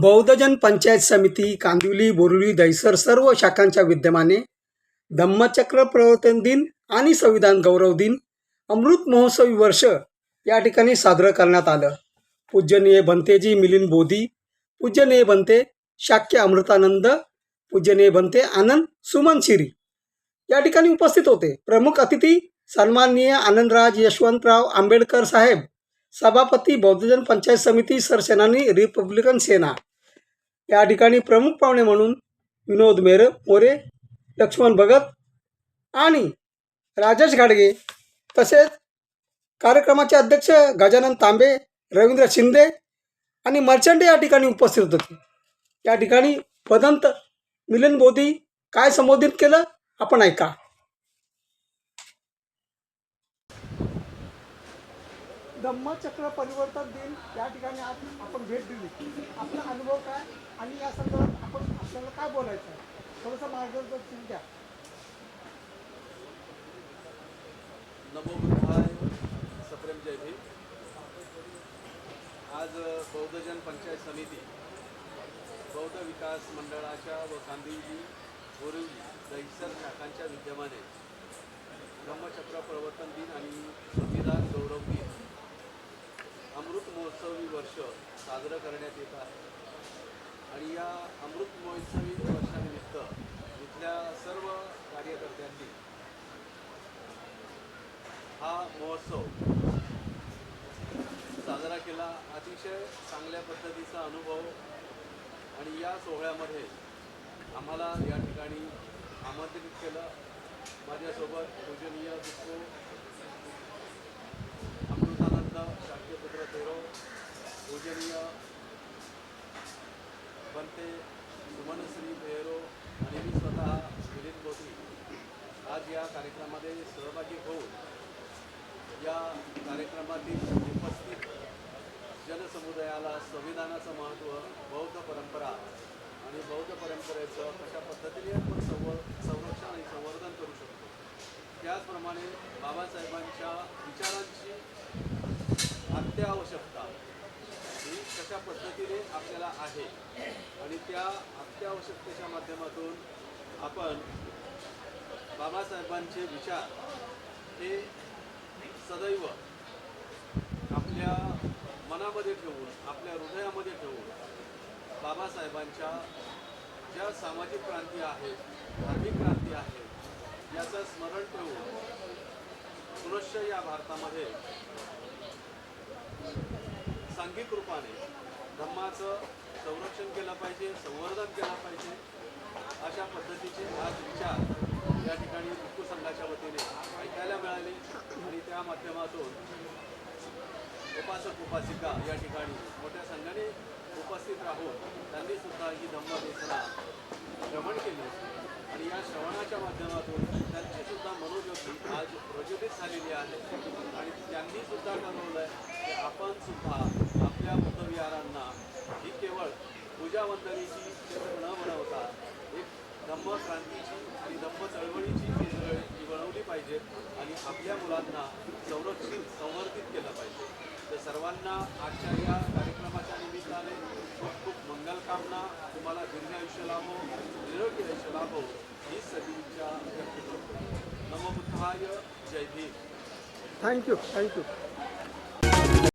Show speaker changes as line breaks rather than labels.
बौद्धजन पंचायत समिती कांदिवली बोरुली दहिसर सर्व शाखांच्या विद्यमाने धम्मचक्र प्रवर्तन दिन आणि संविधान गौरव दिन अमृत महोत्सवी वर्ष या ठिकाणी साजरं करण्यात आलं. पूजनीय भंतेजी मिलिंद बोधी पूजनीय बनते शाक्य अमृतानंद पूजनीय भंते आनंद सुमन शिरी या ठिकाणी उपस्थित होते. प्रमुख अतिथी सन्माननीय आनंदराज यशवंतराव आंबेडकर साहेब सभापती बौद्धजन पंचायत समिती सरसेनानी रिपब्लिकन सेना. या ठिकाणी प्रमुख पाहुणे म्हणून विनोद मेर मोरे लक्ष्मण भगत आणि राजेश घाडगे तसेच कार्यक्रमाचे अध्यक्ष गजानन तांबे रवींद्र शिंदे आणि मर्चंडे या ठिकाणी उपस्थित होते. या ठिकाणी पदंत मिलन मोदी काय संबोधित केलं? आपण ऐका. धम्मचक्र परिवर्तन दिन या ठिकाणी आज आपण भेट दिली. आपला अनुभव काय आणि या संदर्भात आपण आपल्याला काय बोलायचं आहे? थोडंसं मार्गदर्शन द्या.
नमो बुद्धाय सप्रेम जय भीम. आज बौद्धजन पंचायत समिती बौद्ध विकास मंडळाच्या व कांदिवली बोरिवली दहिसर शाखांच्या विद्यमाने धम्मचक्र प्रवर्तन दिन आणि संविधान गौरव दिन वर्ष साजरं करण्यात येत आहे. आणि या अमृत महोत्सवी वर्षानिमित्त इथल्या सर्व कार्यकर्त्यांनी हा महोत्सव साजरा केला. अतिशय चांगल्या पद्धतीचा अनुभव आणि या सोहळ्यामध्ये आम्हाला या ठिकाणी आमंत्रित केलं. माझ्यासोबत पूजनीय दुःखो अमृतानंद शाक्यपुत्र तेरो पूजनीय बनते सुमनश्री बेहरो आणि मी स्वतः मिलिंद मोदी आज या कार्यक्रमामध्ये सहभागी होऊन या कार्यक्रमातील उपस्थित जनसमुदायाला संविधानाचं महत्त्व बौद्ध परंपरा आणि बौद्ध परंपरेचं कशा पद्धतीने आपण संव संरक्षण आणि संवर्धन करू शकतो? त्याचप्रमाणे बाबासाहेबांच्या विचारांची अत्यावश्यकता कशा पद्धतीने आपल्याला आहे? आणि त्या अत्यावश्यकतेच्या माध्यमातून आपण बाबासाहेबांचे विचार हे सदैव आपल्या मनामध्ये ठेवून आपल्या हृदयामध्ये ठेवून बाबासाहेबांच्या ज्या सामाजिक क्रांती आहेत धार्मिक क्रांती आहेत याचं स्मरण ठेवून पुनश्च या भारतामध्ये सांघिक रूपाने धम्माचं संरक्षण केलं पाहिजे संवर्धन केलं पाहिजे अशा पद्धतीचे आज विचार या ठिकाणी भिक्खू संघाच्या वतीने ऐकायला मिळाले आणि त्या माध्यमातून उपासक उपासिका या ठिकाणी मोठ्या संघाने उपस्थित राहून त्यांनी सुद्धा ही धम्मदेशना श्रवण केली. आणि या श्रवणाच्या माध्यमातून त्यांची सुद्धा मनोज्योती आज प्रज्वलित झालेली आहे. आणि त्यांनी सुद्धा ठरवलं की आपण सुद्धा बुद्धविहारांना ही केवळ पूजावंदनीची केंद्र न बनवता एक धम्म क्रांतीची आणि धम्म चळवळीची केंद्र बनवली पाहिजेत आणि आपल्या मुलांना संरक्षित संवर्धित केलं पाहिजे. तर सर्वांना आजच्या या कार्यक्रमाच्या निमित्ताने खूप खूप मंगलकामना तुम्हाला दीर्घ आयुष्य लाभो निरोगी आयुष्य लाभो ही सदिच्छा व्यक्त करतो जय भीम.
Thank you thank you